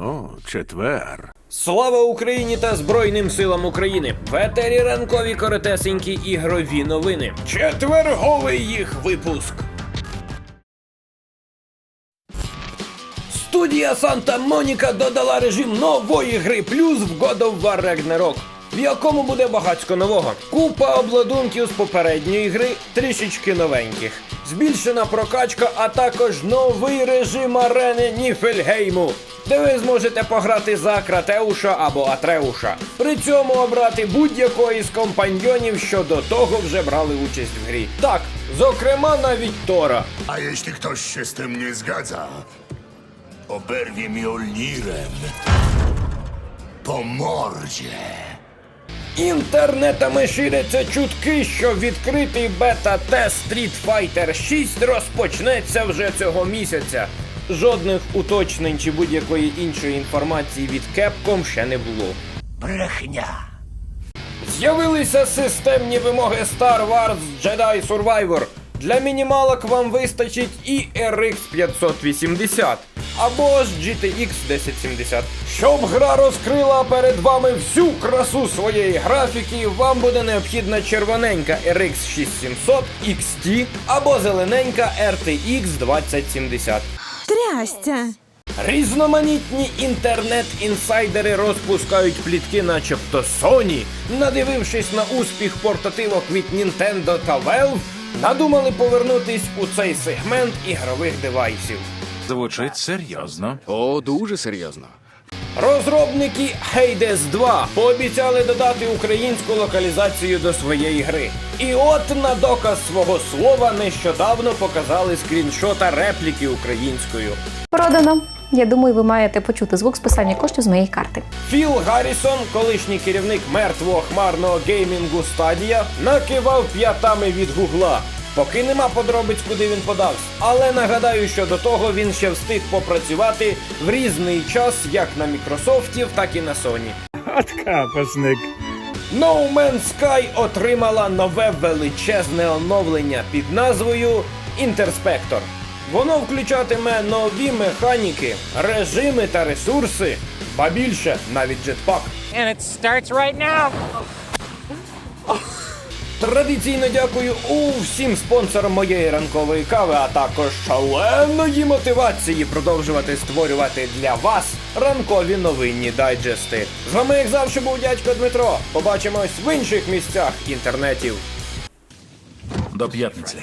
О, четвер. Слава Україні та Збройним силам України! В етері ранкові коротесенькі ігрові новини. Четверговий їх випуск. Студія Санта Моніка додала режим нової гри плюс в God of War Ragnarok, в якому буде багатько нового. Купа обладунків з попередньої гри, трішечки новеньких. Збільшена прокачка, а також новий режим арени Ніфельгейму, де ви зможете пограти за Кратеуша або Атреуша. При цьому обрати будь-якого із компаньйонів, що до того вже брали участь в грі. Так, зокрема навіть Тора. A jeśli ktoś się z tym nie zgadza, oberwie mi Olnirem po mordzie. Інтернетами ширяться чутки, що відкритий бета-тест Street Fighter 6 розпочнеться вже цього місяця. Жодних уточнень чи будь-якої іншої інформації від Capcom ще не було. Brechnia. З'явилися системні вимоги Star Wars Jedi Survivor. Для мінімалок вам вистачить і RX 580 або ж GTX 1070. Щоб гра розкрила перед вами всю красу своєї графіки, вам буде необхідна червоненька RX 6700 XT або зелененька RTX 2070. Трястя. Різноманітні інтернет-інсайдери розпускають плітки, начебто Sony, надивившись на успіх портативок від Nintendo та Valve, надумали повернутись у цей сегмент ігрових девайсів. Звучить серйозно. О, дуже серйозно. Розробники Hades 2 пообіцяли додати українську локалізацію до своєї гри. І от на доказ свого слова нещодавно показали скріншота репліки українською. Продано. Я думаю, ви маєте почути звук списання коштів з моєї карти. Філ Гаррісон, колишній керівник мертвого хмарного геймінгу Стадія, накивав п'ятами від гугла. Поки нема подробиць, куди він подався. Але нагадаю, що до того він ще встиг попрацювати в різний час як на Мікрософтів, так і на Sony. Откапасник. No Man's Sky отримала нове величезне оновлення під назвою Інтерспектор. Воно включатиме нові механіки, режими та ресурси, ба більше навіть джетпак. And it starts right now. Традиційно дякую усім спонсорам моєї ранкової кави, а також шаленої мотивації продовжувати створювати для вас ранкові новинні дайджести. З вами, як завжди, був дядько Дмитро. Побачимось в інших місцях інтернетів. До п'ятниці.